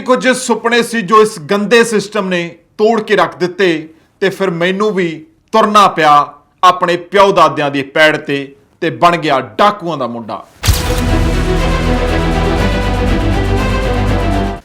ਕੁਝ ਸੁਪਨੇ ਸੀ ਜੋ ਇਸ ਗੰਦੇ ਸਿਸਟਮ ਨੇ ਤੋੜ ਕੇ ਰੱਖ ਦਿੱਤੇ ਤੇ ਫਿਰ ਮੈਨੂੰ ਵੀ ਤੁਰਨਾ ਪਿਆ ਆਪਣੇ ਪਿਓ ਦਾਦਿਆਂ ਦੀ ਪੈੜ ਤੇ ਤੇ ਬਣ ਗਿਆ ਡਾਕੂਆਂ ਦਾ ਮੁੰਡਾ।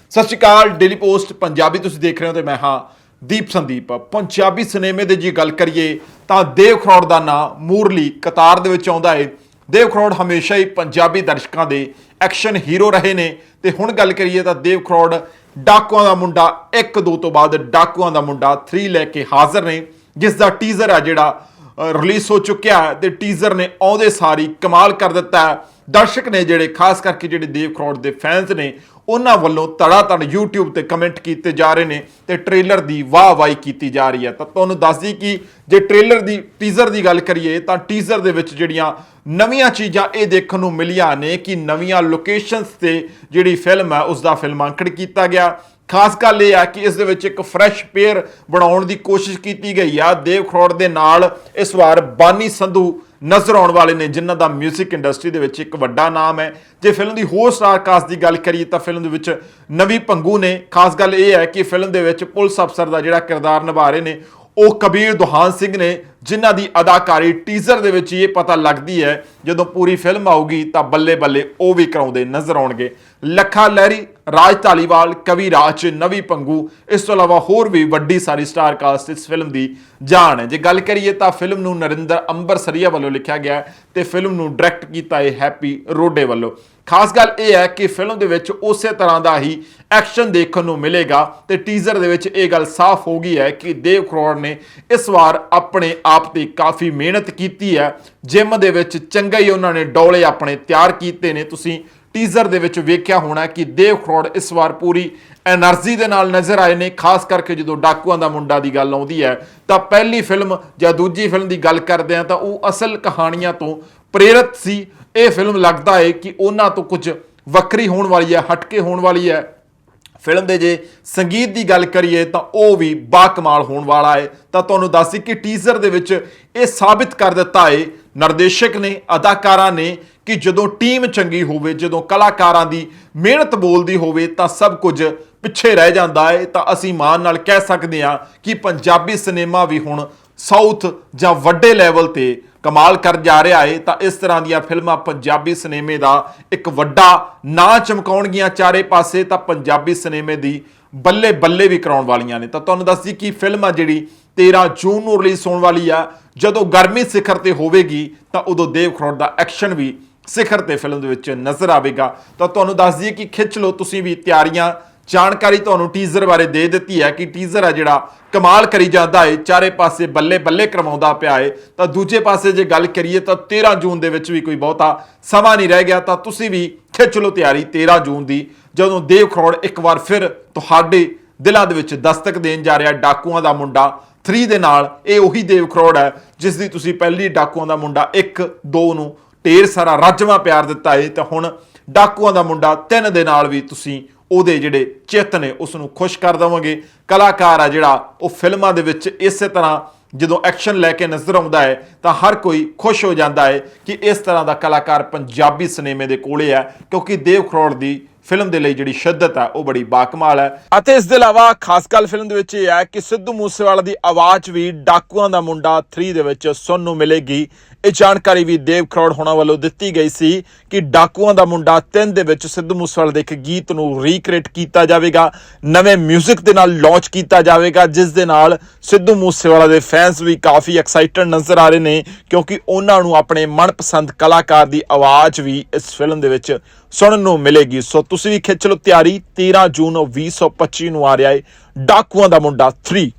ਸਤਿ ਸ਼੍ਰੀ ਅਕਾਲ ਡੇਲੀ ਪੋਸਟ ਪੰਜਾਬੀ ਤੁਸੀਂ ਦੇਖ ਰਹੇ ਹੋ ਤੇ ਮੈਂ ਹਾਂ ਦੀਪ ਸੰਦੀਪ। ਪੰਜਾਬੀ ਸਿਨੇਮੇ ਦੇ ਜੀ ਗੱਲ ਕਰੀਏ ਤਾਂ ਦੇਵ ਖਰੋੜ ਦਾ ਨਾਂ ਮੂਰਲੀ ਕਤਾਰ ਦੇ ਵਿੱਚ ਆਉਂਦਾ ਏ। ਦੇਵ ਖਰੋੜ ਹਮੇਸ਼ਾ ਹੀ ਪੰਜਾਬੀ ਦਰਸ਼ਕਾਂ ਦੇ ਐਕਸ਼ਨ ਹੀਰੋ ਰਹੇ ਨੇ। ਤੇ ਹੁਣ ਗੱਲ ਕਰੀਏ ਤਾਂ ਦੇਵ ਖਰੋੜ ਡਾਕੂਆਂ ਦਾ ਮੁੰਡਾ 1 2 ਤੋਂ ਬਾਅਦ ਡਾਕੂਆਂ ਦਾ ਮੁੰਡਾ 3 ਲੈ ਕੇ ਹਾਜ਼ਰ ਨੇ ਜਿਸ ਦਾ ਟੀਜ਼ਰ ਆ ਜਿਹੜਾ ਰਿਲੀਜ਼ ਹੋ ਚੁੱਕਿਆ ਹੈ ਤੇ ਟੀਜ਼ਰ ਨੇ ਆਉਂਦੇ ਸਾਰੀ ਕਮਾਲ ਕਰ ਦਿੱਤਾ ਹੈ। ਦਰਸ਼ਕ ਨੇ ਜਿਹੜੇ, ਖਾਸ ਕਰਕੇ ਜਿਹੜੇ ਦੇਵ ਖਰੋੜ ਦੇ ਫੈਨਸ ਨੇ, ਉਹਨਾਂ ਵੱਲੋਂ ਤੜਾ ਤੜ YouTube ਤੇ ਕਮੈਂਟ ਕੀਤੇ ਜਾ ਰਹੇ ਨੇ ਤੇ ਟ੍ਰੇਲਰ ਦੀ ਵਾਹ ਵਾਹੀ ਕੀਤੀ ਜਾ ਰਹੀ ਹੈ। ਤਾਂ ਤੁਹਾਨੂੰ ਦੱਸ ਦਈ ਕਿ ਜੇ ਟ੍ਰੇਲਰ ਦੀ ਟੀਜ਼ਰ ਦੀ ਗੱਲ ਕਰੀਏ, ਤਾਂ ਟੀਜ਼ਰ ਦੇ ਵਿੱਚ ਜਿਹੜੀਆਂ ਨਵੀਆਂ ਚੀਜ਼ਾਂ ਇਹ ਦੇਖਣ ਨੂੰ ਮਿਲੀਆਂ ਨੇ ਕਿ ਨਵੀਆਂ ਲੋਕੇਸ਼ਨਸ ਤੇ ਜਿਹੜੀ ਫਿਲਮ ਹੈ ਉਸ ਦਾ ਫਿਲਮਾਂਕਣ ਕੀਤਾ ਗਿਆ। ਖਾਸ ਗੱਲ ਇਹ ਆ ਕਿ ਇਸ ਦੇ ਵਿੱਚ ਇੱਕ ਫਰੈਸ਼ ਪੇਅਰ ਬਣਾਉਣ ਦੀ ਕੋਸ਼ਿਸ਼ ਕੀਤੀ ਗਈ ਆ। ਦੇਵ ਖਰੋੜ ਦੇ ਨਾਲ ਇਸ ਵਾਰ ਬਾਨੀ ਸੰਧੂ ਨਜ਼ਰ ਆਉਣ ਵਾਲੇ ਨੇ, ਜਿਨ੍ਹਾਂ ਦਾ 뮤직 ਇੰਡਸਟਰੀ ਦੇ ਵਿੱਚ ਇੱਕ ਵੱਡਾ ਨਾਮ ਹੈ। ਜੇ ਫਿਲਮ ਦੀ ਹੋਰ ਸਟਾਰ ਕਾਸਟ ਦੀ ਗੱਲ ਕਰੀਏ ਤਾਂ ਫਿਲਮ ਦੇ ਵਿੱਚ ਨਵੀ ਪੰਗੂ ਨੇ। ਖਾਸ ਗੱਲ ਇਹ ਹੈ ਕਿ ਫਿਲਮ ਦੇ ਵਿੱਚ ਪੁਲਿਸ ਅਫਸਰ ਦਾ ਜਿਹੜਾ ਕਿਰਦਾਰ ਨਿਭਾ ਰਹੇ ਨੇ, ਉਹ ਕਬੀਰ ਦੁਹਾਨ ਸਿੰਘ ਨੇ, ਜਿਨ੍ਹਾਂ ਦੀ ਅਦਾਕਾਰੀ ਟੀਜ਼ਰ ਦੇ ਵਿੱਚ ਇਹ ਪਤਾ ਲੱਗਦੀ ਹੈ। ਜਦੋਂ ਪੂਰੀ ਫਿਲਮ ਆਊਗੀ ਤਾਂ ਬੱਲੇ ਬੱਲੇ ਉਹ ਵੀ ਕਰਾਉਂਦੇ ਨਜ਼ਰ ਆਉਣਗੇ। ਲੱਖਾ ਲਹਿਰੀ ਰਾਜ ਧਾਲੀਵਾਲ, ਕਵੀ ਰਾਜ, ਨਵੀ ਪੰਗੂ, ਇਸ ਤੋਂ ਇਲਾਵਾ ਹੋਰ ਵੀ ਵੱਡੀ ਸਾਰੀ ਸਟਾਰ ਕਾਸਟ ਇਸ ਫਿਲਮ ਦੀ ਜਾਨ ਹੈ। ਜੇ ਗੱਲ ਕਰੀਏ ਤਾਂ ਫਿਲਮ ਨੂੰ ਨਰਿੰਦਰ ਅੰਬਰਸਰੀਆ ਵੱਲੋਂ ਲਿਖਿਆ ਗਿਆ ਹੈ ਤੇ ਫਿਲਮ ਨੂੰ ਡਾਇਰੈਕਟ ਕੀਤਾ ਹੈ ਹੈਪੀ ਰੋਡੇ ਵੱਲੋਂ। ਖਾਸ ਗੱਲ ਇਹ ਹੈ ਕਿ ਫਿਲਮ ਦੇ ਵਿੱਚ ਉਸੇ ਤਰ੍ਹਾਂ ਦਾ ਹੀ ਐਕਸ਼ਨ ਦੇਖਣ ਨੂੰ ਮਿਲੇਗਾ ਤੇ ਟੀਜ਼ਰ ਦੇ ਵਿੱਚ ਇਹ ਗੱਲ ਸਾਫ਼ ਹੋ ਗਈ ਹੈ ਕਿ ਦੇਵ ਖਰੋੜ ਨੇ ਇਸ ਵਾਰ ਆਪਣੇ ਆਪ ਤੇ ਕਾਫੀ ਮਿਹਨਤ ਕੀਤੀ ਹੈ। ਜਿਮ ਦੇ ਵਿੱਚ ਚੰਗਾ ਹੀ ਉਹਨਾਂ ਨੇ ਡੌਲੇ ਆਪਣੇ ਤਿਆਰ ਕੀਤੇ ਨੇ। ਤੁਸੀਂ ਟੀਜ਼ਰ ਦੇ ਵਿੱਚ ਵੇਖਿਆ ਹੋਣਾ ਕਿ ਦੇਵ ਖਰੋੜ ਇਸ ਵਾਰ ਪੂਰੀ ਐਨਰਜੀ ਦੇ ਨਾਲ ਨਜ਼ਰ ਆਏ ਨੇ। ਖਾਸ ਕਰਕੇ ਜਦੋਂ ਡਾਕੂਆਂ ਦਾ ਮੁੰਡਾ ਦੀ ਗੱਲ ਆਉਂਦੀ ਹੈ ਤਾਂ ਪਹਿਲੀ ਫਿਲਮ ਜਾਂ ਦੂਜੀ ਫਿਲਮ ਦੀ ਗੱਲ ਕਰਦੇ ਆ ਤਾਂ ਉਹ ਅਸਲ ਕਹਾਣੀਆਂ ਤੋਂ ਪ੍ਰੇਰਿਤ ਸੀ। ਇਹ ਫਿਲਮ ਲੱਗਦਾ ਹੈ ਕਿ ਉਹਨਾਂ ਤੋਂ ਕੁਝ ਵੱਖਰੀ ਹੋਣ ਵਾਲੀ ਹੈ, ਹਟਕੇ ਹੋਣ ਵਾਲੀ ਹੈ। ਫਿਲਮ ਦੇ ਜੇ ਸੰਗੀਤ ਦੀ ਗੱਲ ਕਰੀਏ ਤਾਂ ਉਹ ਵੀ ਬਾਕਮਾਲ ਹੋਣ ਵਾਲਾ ਹੈ ਤਾਂ ਤੁਹਾਨੂੰ ਦੱਸੀ ਕਿ ਟੀਜ਼ਰ ਦੇ ਵਿੱਚ ਇਹ ਸਾਬਿਤ ਕਰ ਦਿੱਤਾ ਹੈ ਨਿਰਦੇਸ਼ਕ ਨੇ, ਅਦਾਕਾਰਾਂ ਨੇ ਕਿ ਜਦੋਂ ਟੀਮ ਚੰਗੀ ਹੋਵੇ, ਜਦੋਂ ਕਲਾਕਾਰਾਂ ਦੀ ਮਿਹਨਤ ਬੋਲਦੀ ਹੋਵੇ ਤਾਂ ਸਭ ਕੁਝ ਪਿੱਛੇ ਰਹਿ ਜਾਂਦਾ ਹੈ ਤਾਂ ਅਸੀਂ ਮਾਣ ਨਾਲ ਕਹਿ ਸਕਦੇ ਹਾਂ ਕਿ ਪੰਜਾਬੀ ਸਿਨੇਮਾ ਵੀ ਹੁਣ ਸਾਊਥ ਜਾਂ ਵੱਡੇ ਲੈਵਲ ਤੇ ਕਮਾਲ ਕਰ ਜਾ ਰਿਹਾ ਹੈ ਤਾਂ ਇਸ ਤਰ੍ਹਾਂ ਦੀਆਂ ਫਿਲਮਾਂ ਪੰਜਾਬੀ ਸਿਨੇਮੇ ਦਾ ਇੱਕ ਵੱਡਾ ਨਾਂ ਚਮਕਾਉਣਗੀਆਂ ਚਾਰੇ ਪਾਸੇ, ਤਾਂ ਪੰਜਾਬੀ ਸਿਨੇਮੇ ਦੀ ਬੱਲੇ ਬੱਲੇ ਵੀ ਕਰਾਉਣ ਵਾਲੀਆਂ ਨੇ। ਤਾਂ ਤੁਹਾਨੂੰ ਦੱਸਦੀ ਕਿ ਫਿਲਮ ਆ ਜਿਹੜੀ 13 ਜੂਨ ਨੂੰ ਰਿਲੀਜ਼ ਹੋਣ ਵਾਲੀ ਆ। ਜਦੋਂ ਗਰਮੀ ਸਿਖਰ ਤੇ ਹੋਵੇਗੀ, ਤਾਂ ਉਦੋਂ ਦੇਵ ਖਰੋੜ ਦਾ ਐਕਸ਼ਨ ਵੀ ਸਿਖਰ ਤੇ ਫਿਲਮ ਦੇ ਵਿੱਚ ਨਜ਼ਰ ਆਵੇਗਾ। ਤਾਂ ਤੁਹਾਨੂੰ ਦੱਸ ਦਈਏ ਕਿ ਖਿੱਚ ਲਓ, ਤੁਸੀਂ ਵੀ ਤਿਆਰੀਆਂ ਜਾਣਕਾਰੀ ਤੁਹਾਨੂੰ ਟੀਜ਼ਰ ਬਾਰੇ ਦੇ ਦਿੱਤੀ ਹੈ ਕਿ ਟੀਜ਼ਰ ਆ ਜਿਹੜਾ, ਕਮਾਲ ਕਰੀ ਜਾਂਦਾ ਏ, ਚਾਰੇ ਪਾਸੇ ਬੱਲੇ ਬੱਲੇ ਕਰਵਾਉਂਦਾ ਪਿਆ ਹੈ ਤਾਂ ਦੂਜੇ ਪਾਸੇ ਜੇ ਗੱਲ ਕਰੀਏ ਤਾਂ 13 ਜੂਨ ਦੇ ਵਿੱਚ ਵੀ ਕੋਈ ਬਹੁਤਾ ਸਮਾਂ ਨਹੀਂ ਰਹਿ ਗਿਆ, ਤਾਂ ਤੁਸੀਂ ਵੀ ਖਿੱਚ ਲਓ ਤਿਆਰੀ 13 ਜੂਨ ਦੀ, ਜਦੋਂ ਦੇਵ ਖਰੋੜ ਇੱਕ ਵਾਰ ਫਿਰ ਤੁਹਾਡੇ ਦਿਲਾਂ ਦੇ ਵਿੱਚ ਦਸਤਕ ਦੇਣ ਜਾ ਰਿਹਾ ਡਾਕੂਆਂ ਦਾ ਮੁੰਡਾ। 3 ਦੇ ਨਾਲ ਇਹ ਉਹੀ ਦੇਵ ਖਰੋੜ ਹੈ, ਜਿਸ ਦੀ ਤੁਸੀਂ ਪਹਿਲੀ ਡਾਕੂਆਂ ਦਾ ਮੁੰਡਾ 1 2 ਨੂੰ ਢੇਰ ਸਾਰਾ ਰਾਜਵਾ ਪਿਆਰ ਦਿੱਤਾ ਹੈ ਤਾਂ ਹੁਣ ਡਾਕੂਆਂ ਦਾ ਮੁੰਡਾ 3 ਦੇ ਨਾਲ ਵੀ ਤੁਸੀਂ ਉਹਦੇ ਜਿਹੜੇ ਚਿੱਤ ਨੇ ਉਸ ਨੂੰ ਖੁਸ਼ ਕਰ ਦਵੋਗੇ। ਕਲਾਕਾਰ ਆ ਜਿਹੜਾ, ਉਹ ਫਿਲਮਾਂ ਦੇ ਵਿੱਚ ਇਸੇ ਤਰ੍ਹਾਂ ਜਦੋਂ ਐਕਸ਼ਨ ਲੈ ਕੇ ਨਜ਼ਰ ਆਉਂਦਾ ਹੈ, ਤਾਂ ਹਰ ਕੋਈ ਖੁਸ਼ ਹੋ ਜਾਂਦਾ ਹੈ ਕਿ ਇਸ ਤਰ੍ਹਾਂ ਦਾ ਕਲਾਕਾਰ ਪੰਜਾਬੀ ਸਿਨੇਮੇ ਦੇ ਕੋਲੇ ਹੈ, ਕਿਉਂਕਿ ਦੇਵ ਖਰੋੜ ਦੀ ਫਿਲਮ ਦੇ ਲਈ ਜਿਹੜੀ ਸ਼ਿੱਦਤ ਹੈ, ਉਹ ਬੜੀ ਬਾਕਮਾਲ ਹੈ। ਅਤੇ ਇਸ ਦੇ ਇਲਾਵਾ ਖਾਸ ਗੱਲ ਫਿਲਮ ਦੇ ਵਿੱਚ ਇਹ ਹੈ ਕਿ ਸਿੱਧੂ ਮੂਸੇਵਾਲਾ ਦੀ ਆਵਾਜ਼ ਵੀ ਡਾਕੂਆਂ ਦਾ ਮੁੰਡਾ 3 ਦੇ ਵਿੱਚ ਸੁਣਨ ਨੂੰ ਮਿਲੇਗੀ। ਇਹ ਜਾਣਕਾਰੀ ਵੀ ਦੇਵ ਖਰੋੜ ਹੋਣਾ ਵੱਲੋਂ ਦਿੱਤੀ ਗਈ ਸੀ ਕਿ ਡਾਕੂਆਂ ਦਾ ਮੁੰਡਾ 3 ਦੇ ਵਿੱਚ ਸਿੱਧੂ ਮੂਸੇਵਾਲਾ ਦੇ ਇੱਕ ਗੀਤ ਨੂੰ ਰੀਕ੍ਰੀਏਟ ਕੀਤਾ ਜਾਵੇਗਾ, ਨਵੇਂ 뮤직 ਦੇ ਨਾਲ ਲਾਂਚ ਕੀਤਾ ਜਾਵੇਗਾ, ਜਿਸ ਦੇ ਨਾਲ ਸਿੱਧੂ ਮੂਸੇਵਾਲਾ ਦੇ ਫੈਨਸ ਵੀ ਕਾਫੀ ਐਕਸਾਈਟਡ ਨਜ਼ਰ ਆ ਰਹੇ ਨੇ, ਕਿਉਂਕਿ ਉਹਨਾਂ ਨੂੰ ਆਪਣੇ ਮਨਪਸੰਦ ਕਲਾਕਾਰ ਦੀ ਆਵਾਜ਼ ਵੀ ਇਸ ਫਿਲਮ ਦੇ ਵਿੱਚ ਸੁਣਨ ਨੂੰ ਮਿਲੇਗੀ। ਸੋ ਤੁਸੀਂ ਵੀ ਖਿੱਚ ਲਓ ਤਿਆਰੀ 13 ਜੂਨ 2025 ਨੂੰ ਆ ਰਿਹਾ ਹੈ, ਡਾਕੂਆਂ ਦਾ ਮੁੰਡਾ 3